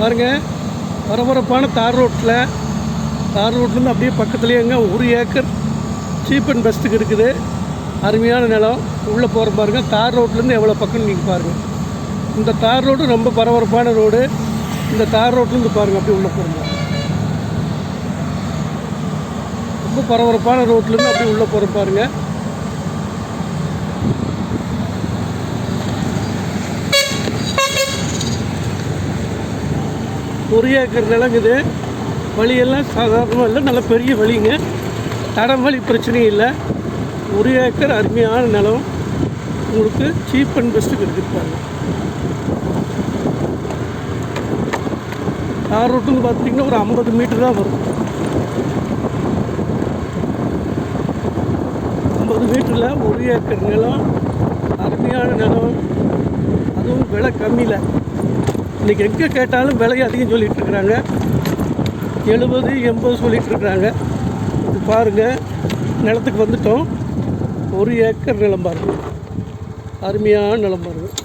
பாருங்கள் பரபரப்பான தார் ரோட்டில் தார் ரோட்லேருந்து அப்படியே பக்கத்துலேயேங்க ஒரு ஏக்கர் சீப் அண்ட் பெஸ்ட்டுக்கு இருக்குது. அருமையான நிலம். உள்ளே போகிற பாருங்கள் தார் ரோட்லேருந்து எவ்வளோ பக்கம் நீங்கள் பாருங்கள் இந்த தார் ரோடு ரொம்ப பரபரப்பான ரோடு. இந்த தார் ரோட்லேருந்து பாருங்கள் அப்படியே உள்ளே போகிறோம் ரொம்ப பரபரப்பான ரோட்லேருந்து அப்படியே உள்ளே போகிற பாருங்கள் ஒரு ஏக்கர் நிலங்குது வழியெல்லாம் சாதாரணமாக இல்லை நல்ல பெரிய வழிங்க. தடம் வழி பிரச்சனையும் இல்லை. ஒரு ஏக்கர் அருமையான நிலம். உங்களுக்கு சீப் அண்ட் பெஸ்ட்டுக்கு இருக்குது தார் ரோட்டுன்னு பார்த்தீங்கன்னா ஒரு ஐம்பது மீட்டர் தான் வரும். ஐம்பது மீட்டரில் ஒரு ஏக்கர் நிலம். அருமையான நிலம். அதுவும் விலை கம்மியில். இன்றைக்கி எங்கே கேட்டாலும் விலை அதிகம் சொல்லிகிட்ருக்குறாங்க இருக்கிறாங்க. எழுபது எண்பது சொல்லிகிட்ருக்குறாங்க இருக்கிறாங்க. இது பாருங்கள் நிலத்துக்கு வந்துட்டோம். ஒரு ஏக்கர் நிலம் பாருங்கள் அருமையான நிலம் பாருங்கள்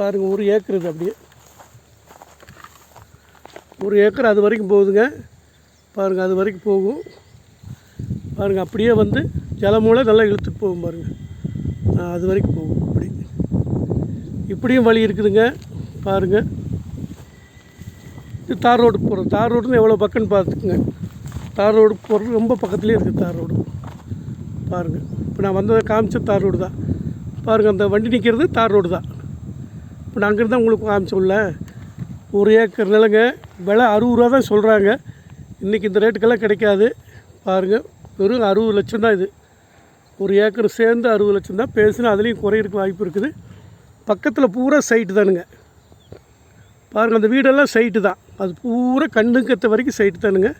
பாருங்கள் ஒரு ஏக்கர் இது அப்படியே. ஒரு ஏக்கர் அது வரைக்கும் போகுதுங்க. பாருங்கள் அது வரைக்கும் போகும். பாருங்கள் அப்படியே வந்து ஜலமூலை நல்லா இழுத்துட்டு போகும் பாருங்கள் அது வரைக்கும் போகும் இப்படி. இப்படியும் வழி இருக்குதுங்க. பாருங்கள் இது தார் ரோடு போகிறோம் தார் ரோடுன்னு எவ்வளோ பக்கம்னு பார்த்துக்குங்க. தார் ரோடு போகிறது ரொம்ப பக்கத்துலேயே இருக்குது தார் ரோடு. பாருங்கள் இப்போ நான் வந்ததை காமிச்ச தார் ரோடு தான். பாருங்கள் அந்த வண்டி நிற்கிறது தார் ரோடு தான். இப்போ நான் அங்கேருந்து உங்களுக்கு காமிச்சோம்ல ஒரு ஏக்கர் நிலங்க. விலை அறுபது ரூபா தான் சொல்கிறாங்க இன்றைக்கி இந்த ரேட்டுக்கெல்லாம் கிடைக்காது. பாருங்கள் வெறும் அறுபது லட்சம் தான் இது. ஒரு ஏக்கர் சேர்ந்து அறுபது லட்சம் தான் பேசுனா அதுலேயும் குறையிறதுக்கு வாய்ப்பு இருக்குது. பக்கத்தில் பூரா சைட்டு தானுங்க. பாருங்கள் அந்த வீடெல்லாம் சைட்டு தான். அது பூரா கண்ணுக்கத்த வரைக்கும் சைட்டு தானுங்க.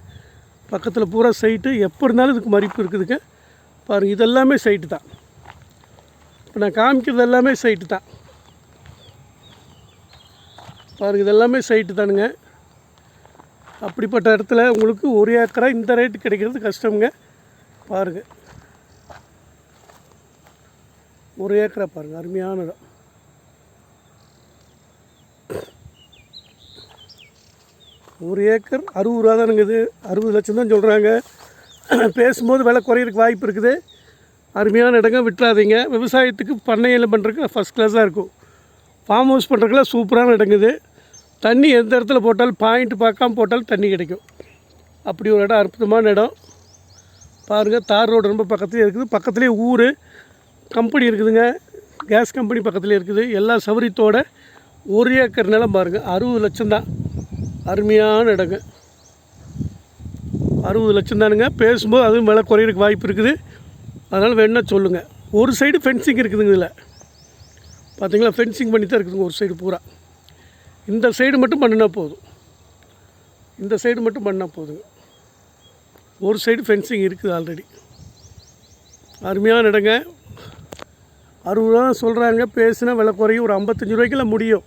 பக்கத்தில் பூரா சைட்டு எப்போ இருந்தாலும் இதுக்கு மதிப்பு இருக்குதுங்க. பாருங்கள் இதெல்லாமே சைட்டு தான். இப்போ நான் காமிக்கிறது எல்லாமே சைட்டு தான். பாருங்கள் இதெல்லாமே சைட்டு தானுங்க. அப்படிப்பட்ட இடத்துல உங்களுக்கு ஒரு ஏக்கராக இந்த ரேட்டு கிடைக்கிறது கஷ்டம்ங்க. பாருங்கள் ஒரு ஏக்கரை பாருங்கள் அருமையான இடம் ஒரு ஏக்கர் அறுபது ரூபா தானுங்குது அறுபது லட்சம் தான் சொல்கிறாங்க பேசும்போது விலை குறையிறதுக்கு வாய்ப்பு இருக்குது. அருமையான இடங்க விட்டுறாதீங்க விவசாயத்துக்கு பண்ணையில் பண்ணுறதுக்கு ஃபஸ்ட் கிளாஸாக இருக்கும். ஃபார்ம் ஹவுஸ் பண்ணுறதுக்குலாம் சூப்பரான இடங்குது தண்ணி எந்த இடத்துல போட்டாலும் பாயிண்ட் பார்க்காம போட்டாலும் தண்ணி கிடைக்கும். அப்படி ஒரு இடம் அற்புதமான இடம். பாருங்கள் தார் ரோடு ரொம்ப பக்கத்துலேயே இருக்குது. பக்கத்துலேயே ஊர். கம்பெனி இருக்குதுங்க. கேஸ் கம்பெனி பக்கத்துலேயே இருக்குது. எல்லா சௌகரியத்தோட ஒரு ஏக்கர் நிலம் பாருங்கள் அறுபது லட்சம் தான். அருமையான இடங்க. அறுபது லட்சம் தானுங்க. பேசும்போது அதுவும் விலை குறையிறதுக்கு வாய்ப்பு இருக்குது. அதனால் வேணுன்னா சொல்லுங்கள் ஒரு சைடு ஃபென்சிங் இருக்குதுங்க இதில். பார்த்தீங்களா ஃபென்சிங் பண்ணி தான் இருக்குதுங்க ஒரு சைடு பூரா. இந்த சைடு மட்டும் பண்ணினா போதும். இந்த சைடு மட்டும் பண்ணால் போதுங்க. ஒரு சைடு ஃபென்சிங் இருக்குது ஆல்ரெடி அருமையான இடங்க. அறுபது ரூபா சொல்கிறாங்க பேசினா விலை குறையும். ஒரு ஐம்பத்தஞ்சு ரூபாய்க்குலாம் முடியும்.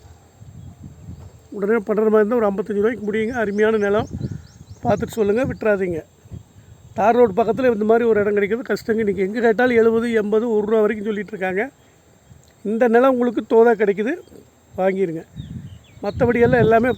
உடனே பண்ணுற மாதிரி இருந்தால் ஒரு ஐம்பத்தஞ்சு ரூபாய்க்கு முடியுங்க. அருமையான நிலம். பார்த்துட்டு சொல்லுங்கள் விட்டுறாதீங்க. தார் ரோடு பக்கத்தில் இந்த மாதிரி ஒரு இடம் கிடைக்கிறது கஷ்டங்க. இன்றைக்கி எங்கே கேட்டாலும் எழுபது எண்பது ஒரு ரூபா வரைக்கும் சொல்லிகிட்டு இருக்காங்க. இந்த நிலம் உங்களுக்கு தோதாக கிடைக்குது. வாங்கிடுங்க மற்றபடி எல்லாம் எல்லாமே